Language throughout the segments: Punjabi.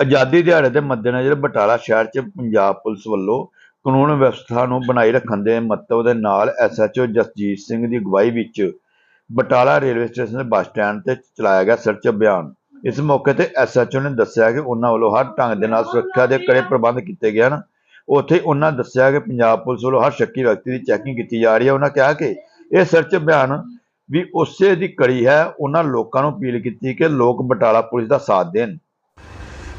ਆਜ਼ਾਦੀ ਦਿਹਾੜੇ ਦੇ ਮੱਦੇਨਜ਼ਰ ਬਟਾਲਾ ਸ਼ਹਿਰ 'ਚ ਪੰਜਾਬ ਪੁਲਿਸ ਵੱਲੋਂ ਕਾਨੂੰਨ ਵਿਵਸਥਾ ਨੂੰ ਬਣਾਈ ਰੱਖਣ ਦੇ ਮਹੱਤਵ ਦੇ ਨਾਲ ਐਸਐਚਓ ਜਸਜੀਤ ਸਿੰਘ ਦੀ ਅਗਵਾਈ ਵਿੱਚ ਬਟਾਲਾ ਰੇਲਵੇ ਸਟੇਸ਼ਨ ਦੇ ਬੱਸ ਸਟੈਂਡ ਤੇ ਚਲਾਇਆ ਗਿਆ ਸਰਚ ਅਭਿਆਨ। ਇਸ ਮੌਕੇ ਤੇ ਐਸਐਚਓ ਨੇ ਦੱਸਿਆ ਕਿ ਉਹਨਾਂ ਵੱਲੋਂ ਹਰ ਢੰਗ ਦੇ ਨਾਲ ਸੁਰੱਖਿਆ ਦੇ ਕੜੇ ਪ੍ਰਬੰਧ ਕੀਤੇ ਗਏ ਹਨ। ਉੱਥੇ ਹੀ ਉਹਨਾਂ ਦੱਸਿਆ ਕਿ ਪੰਜਾਬ ਪੁਲਿਸ ਵੱਲੋਂ ਹਰ ਸ਼ੱਕੀ ਵਿਅਕਤੀ ਦੀ ਚੈਕਿੰਗ ਕੀਤੀ ਜਾ ਰਹੀ ਹੈ। ਉਹਨਾਂ ਕਿਹਾ ਕਿ ਇਹ ਸਰਚ ਅਭਿਆਨ ਵੀ ਉਸੇ ਦੀ ਕੜੀ ਹੈ। ਉਹਨਾਂ ਲੋਕਾਂ ਨੂੰ ਅਪੀਲ ਕੀਤੀ ਕਿ ਲੋਕ ਬਟਾਲਾ ਪੁਲਿਸ ਦਾ ਸਾਥ ਦੇਣ।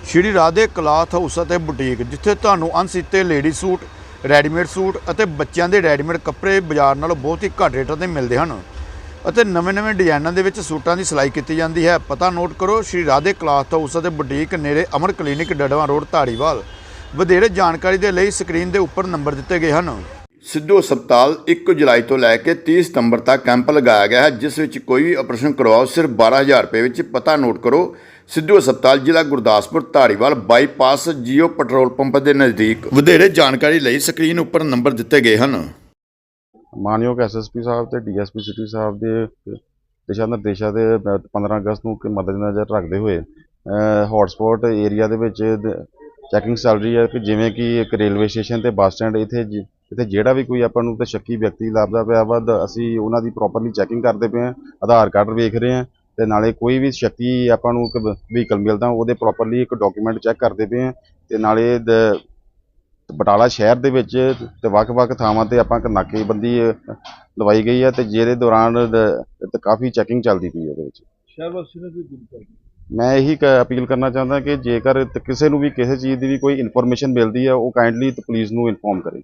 ਸ਼੍ਰੀ ਰਾਧੇ ਕਲਾਥ ਹਾਊਸ ਅਤੇ ਬੁਟੀਕ, ਜਿੱਥੇ ਤੁਹਾਨੂੰ ਅਣਸੀਤੇ ਲੇਡੀ ਸੂਟ, ਰੈਡੀਮੇਡ ਸੂਟ ਅਤੇ ਬੱਚਿਆਂ ਦੇ ਰੈਡੀਮੇਡ ਕੱਪੜੇ ਬਾਜ਼ਾਰ ਨਾਲੋਂ ਬਹੁਤ ਹੀ ਘੱਟ ਰੇਟਾਂ ਤੇ ਮਿਲਦੇ ਹਨ ਅਤੇ ਨਵੇਂ-ਨਵੇਂ ਡਿਜ਼ਾਈਨਾਂ ਦੇ ਵਿੱਚ ਸੂਟਾਂ ਦੀ ਸਿਲਾਈ ਕੀਤੀ ਜਾਂਦੀ ਹੈ। ਪਤਾ ਨੋਟ ਕਰੋ, ਸ਼੍ਰੀ ਰਾਧੇ ਕਲਾਥ ਹਾਊਸ ਅਤੇ ਬੁਟੀਕ ਨੇੜੇ ਅਮਰ ਕਲੀਨਿਕ ਡੜਵਾ ਰੋਡ, ਧਾਰੀਵਾਲ। ਵਧੇਰੇ ਜਾਣਕਾਰੀ ਦੇ ਲਈ ਸਕਰੀਨ ਦੇ ਉੱਪਰ ਨੰਬਰ ਦਿੱਤੇ ਗਏ ਹਨ। ਸਿੱਧੂ ਹਸਪਤਾਲ 1 ਜੁਲਾਈ ਤੋਂ ਲੈ ਕੇ 30 ਸਤੰਬਰ ਤੱਕ ਕੈਂਪ ਲਗਾਇਆ ਗਿਆ ਹੈ, ਜਿਸ ਵਿੱਚ ਕੋਈ ਵੀ ਆਪਰੇਸ਼ਨ ਕਰਵਾਓ, ਸਿਰਫ 12000 ਰੁਪਏ ਵਿੱਚ। ਪਤਾ ਨੋਟ ਕਰੋ ਸਿੱਧੂ ਹਸਪਤਾਲ ਜ਼ਿਲ੍ਹਾ Gurdaspur Dhariwal bypass Jio petrol pump ਦੇ ਨਜ਼ਦੀਕ ਵਧੇਰੇ ਜਾਣਕਾਰੀ ਲਈ ਸਕਰੀਨ ਉੱਪਰ ਨੰਬਰ ਦਿੱਤੇ ਗਏ ਹਨ। ਮਾਨਯੋਗ ਐਸਐਸਪੀ ਸਾਹਿਬ ਤੇ ਡੀਐਸਪੀ ਸਿਟੀ ਸਾਹਿਬ ਦੇ ਦਿਸ਼ਾ ਨਿਰਦੇਸ਼ਾਂ ਦੇ 15 ਅਗਸਤ ਨੂੰ ਕਿ ਮੱਦੇਨਜ਼ਰ ਰੱਖਦੇ ਹੋਏ ਹੌਟਸਪੌਟ ਏਰੀਆ ਦੇ ਵਿੱਚ ਚੈਕਿੰਗ ਚੱਲ ਰਹੀ ਹੈ ਕਿ ਜਿਵੇਂ ਕਿ ਇੱਕ ਰੇਲਵੇ ਸਟੇਸ਼ਨ ਤੇ ਬੱਸ ਸਟੈਂਡ ਇੱਥੇ ਜ- ਇੱਥੇ ਜਿਹੜਾ ਵੀ ਕੋਈ ਆਪਾਂ ਨੂੰ ਤੇ ਸ਼ੱਕੀ ਵਿਅਕਤੀ ਲੱਭਦਾ ਪਿਆ ਵਾ ਅਸੀਂ ਉਹਨਾਂ ਦੀ ਪ੍ਰੋਪਰਲੀ ਚੈਕਿੰਗ ਕਰਦੇ ਪਏ ਹਾਂ, ਆਧਾਰ ਕਾਰਡ ਵੇਖ ਰਹੇ ਹਾਂ ਤੇ ਨਾਲੇ ਕੋਈ ਵੀ ਸ਼ੱਕੀ ਆਪਾਂ ਨੂੰ ਵਹੀਕਲ ਮਿਲਦਾ ਉਹਦੇ ਪ੍ਰੋਪਰਲੀ ਇੱਕ ਡਾਕੂਮੈਂਟ ਚੈੱਕ ਕਰਦੇ ਪਏ ਹਾਂ ਤੇ ਨਾਲੇ ਬਟਾਲਾ ਸ਼ਹਿਰ ਦੇ ਵਿੱਚ ਤੇ ਵੱਖ-ਵੱਖ ਥਾਵਾਂ ਤੇ ਆਪਾਂ ਇੱਕ ਨਾਕੇਬੰਦੀ ਲਵਾਈ ਗਈ ਹੈ ਤੇ ਜਿਹਦੇ ਦੌਰਾਨ ਕਾਫੀ ਚੈਕਿੰਗ ਚੱਲਦੀ ਪਈ ਹੈ ਉਹਦੇ ਵਿੱਚ। ਸ਼ਹਿਰ ਵਾਸੀ ਨੇ ਮੈਂ ਇਹੀ ਅਪੀਲ ਕਰਨਾ ਚਾਹੁੰਦਾ ਕਿ ਜੇਕਰ ਕਿਸੇ ਨੂੰ ਵੀ ਕਿਸੇ ਚੀਜ਼ ਦੀ ਵੀ ਕੋਈ ਇਨਫੋਰਮੇਸ਼ਨ ਮਿਲਦੀ ਹੈ ਉਹ ਕਾਈਂਡਲੀ ਪੁਲਿਸ ਨੂੰ ਇਨਫੋਰਮ ਕਰੇ।